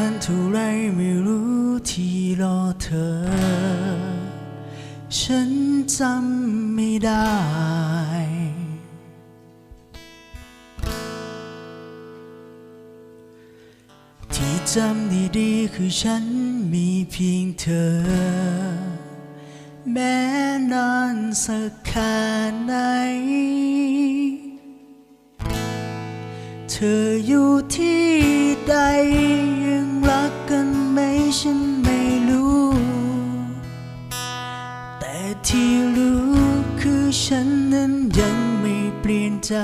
านเท่าไรไม่รู้ที่รอเธอ ฉันจำไม่ได้ ที่จำดีๆคือฉันมีเพียงเธอ แม้นานสักแค่ไหน ออยู่ที่ใดยังรักกันไหมฉันไม่รู้ แต่ที่รู้คือฉันนั้นยังไม่เปลี่ยนใจ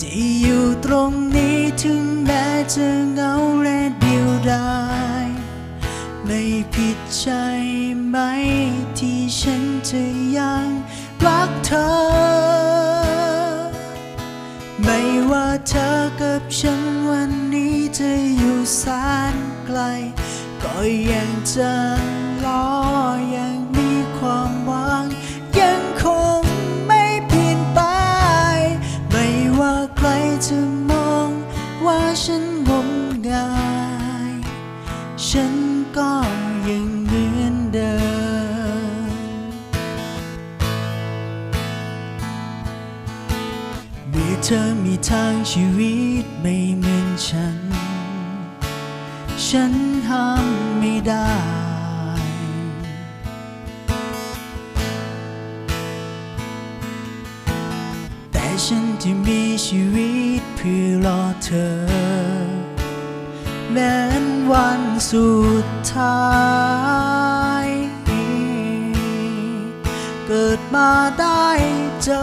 ที่อยู่ตรงนี้ถึงแม้จะเหงาและเดียวดายไม่ผิดใจไหมที่ฉันจะยังรักเธอ ไม่ว่าเธอกับฉันวันนี้จะอยู่แสนไกล ก็ยังจะรอยังมีความหวัง ยังคงไม่เปลี่ยนไป ไม่ว่าใครจะมองว่าฉันงมงายฉัน เมื่อเธอมีทางชีวิตไม่เหมือนฉัน ฉันห้ามไม่ได้ แต่ฉันจะมีชีวิตเพื่อรอเธอ แม้นวันสุดท้าย เกิดมาได้เจอ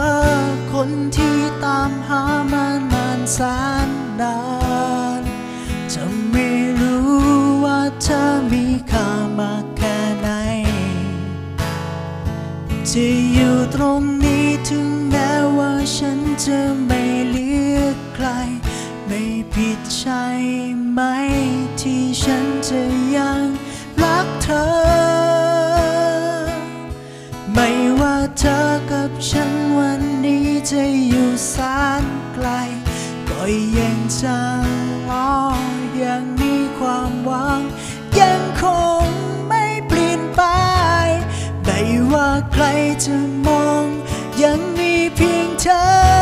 คนที่ตามหามานานแสนนานจะไม่รู้ว่าเธอมีค่ามากแค่ไหนจะอยู่ตรงนี้ถึงแม้ว่าฉันจะไม่เลือกใคร ไม่ผิดใช่ไหมที่ฉันจะยังรักเธอับฉันวันนี้จะอยู่แสนไกล ก็ยังจังอ๋อยังมีความหวัง ยังคงไม่เปลี่ยนไป ไม่ว่าใครจะมอง ยังมีเพียงเธอ